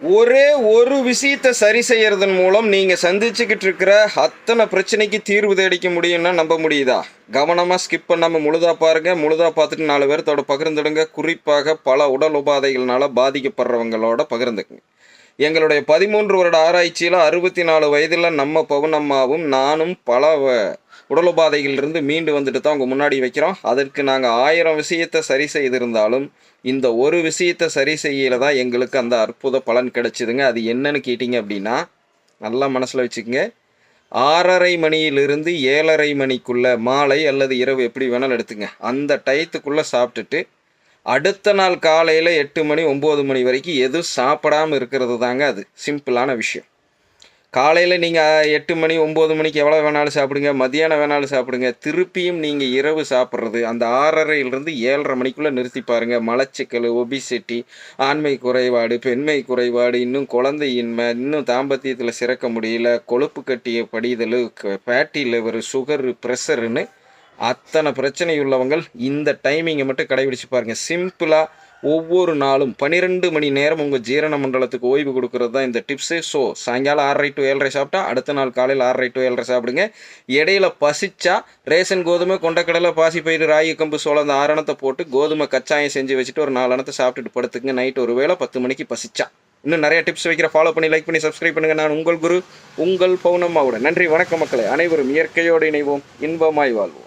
ஒரே ஒரு விஷயத்தை சரி செய்யறதன் மூலம் நீங்கள் சந்திச்சுக்கிட்டு இருக்கிற அத்தனை பிரச்சனைக்கு தீர்வு தேடிக்க முடியும்னா நம்ப முடியுதா? கவனமாக ஸ்கிப் பண்ணாமல் முழுதா பாருங்க. முழுதா பார்த்துட்டு நாலு பேர்த்தோட பகிர்ந்துடுங்க. குறிப்பாக பல உடல் உபாதைகள்னால பாதிக்கப்படுறவங்களோட பகிர்ந்துக்குங்க. எங்களுடைய பதிமூன்று வருட ஆராய்ச்சியில் அறுபத்தி நாலு வயதில் நம்ம பவுனம்மாவும் நானும் பல வ- உடல் உபாதைகளிலிருந்து மீண்டு வந்துட்டு தான் உங்கள் முன்னாடி வைக்கிறோம். அதற்கு நாங்கள் ஆயிரம் விஷயத்தை சரி செய்திருந்தாலும் இந்த ஒரு விஷயத்தை சரி செய்யல தான் எங்களுக்கு அந்த அற்புத பலன் கிடைச்சிதுங்க. அது என்னன்னு கேட்டிங்க அப்படின்னா நல்லா மனசில் வச்சுக்கோங்க. ஆறரை மணியிலிருந்து ஏழரை மணிக்குள்ளே மாலை அல்லது இரவு எப்படி வேணாலும் எடுத்துங்க. அந்த டயத்துக்குள்ளே சாப்பிட்டுட்டு அடுத்த நாள் காலையில் எட்டு மணி ஒம்பது மணி வரைக்கும் எதுவும் சாப்பிடாம இருக்கிறது தாங்க அது. சிம்பிளான விஷயம். காலையில் நீங்கள் எட்டு மணி ஒம்பது மணிக்கு எவ்வளோ வேணாலும் சாப்பிடுங்க மதியானம் வேணாலும் சாப்பிடுங்க. திருப்பியும் நீங்கள் இரவு சாப்பிட்றது அந்த ஆறரையிலிருந்து ஏழரை மணிக்குள்ளே நிறுத்தி பாருங்கள் மலச்சிக்கல் ஒபிசிட்டி ஆண்மை குறைபாடு பெண்மை குறைபாடு இன்னும் குழந்தையின்மை இன்னும் தாம்பத்தியத்தில் சிறக்க முடியல கொழுப்பு கட்டிய படிதல் ஃபேட்டி லிவர் சுகரு ப்ரெஷருன்னு அத்தனை பிரச்சனை உள்ளவங்கள் இந்த டைமிங்கை மட்டும் கடைபிடிச்சு பாருங்கள் சிம்பிளாக ஒவ்வொரு நாளும் பன்னிரெண்டு மணி நேரம் உங்கள் ஜீரண மண்டலத்துக்கு ஓய்வு கொடுக்கறது தான் இந்த டிப்ஸு ஸோ சாயங்காலம் ஆறரை டு ஏழரை சாப்பிட்டா அடுத்த நாள் காலையில் ஆறரை டு ஏழரை சாப்பிடுங்க. இடையில பசிச்சா ரேஷன் கோதுமை கொண்டக்கடலை பாசிப்பயிறு ராகி கம்பு சோளம் அந்த ஆரணத்தை போட்டு கோதுமை கச்சாயம் செஞ்சு வச்சுட்டு ஒரு நாலு அணத்தை சாப்பிட்டுட்டு படுத்துங்க. நைட் ஒரு வேளை பத்து மணிக்கு பசிச்சா. இன்னும் நிறைய டிப்ஸ் வைக்கிற ஃபாலோ பண்ணி லைக் பண்ணி சப்ஸ்கிரைப் பண்ணுங்க. நான் உங்கள் குரு உங்கள் பௌனம்மாவோட நன்றி வணக்கம் மக்களே. அனைவரும் இயற்கையோடு இணைவோம். இன்பமாய் வாழ்வோம்.